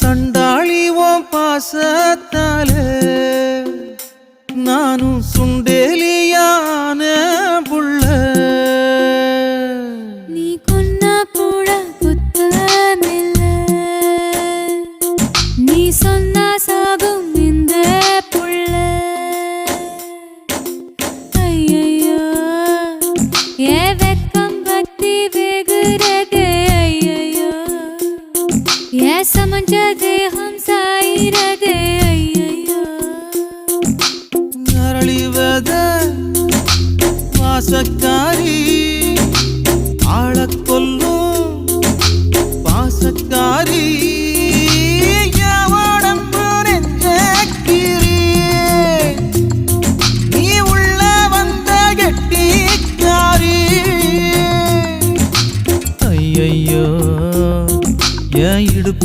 சண்டாளி ஓம் பாசத்தால நானும் சுண்டேலியான புள்ள. நீ கொன்னா கூட குத்தமில்ல நீ சொன்னா சாகும் இந்த புள்ள. ஐயையோ ஏ வெக்கம் பக்தி வெகுரே. மஞ்சது ஹம் சாயிரது. ஐயையோ. நரளிவத வாசக்காரி ஆழக்கொல்லும் பாசக்காரி. ஐயோ என் இடுப்பு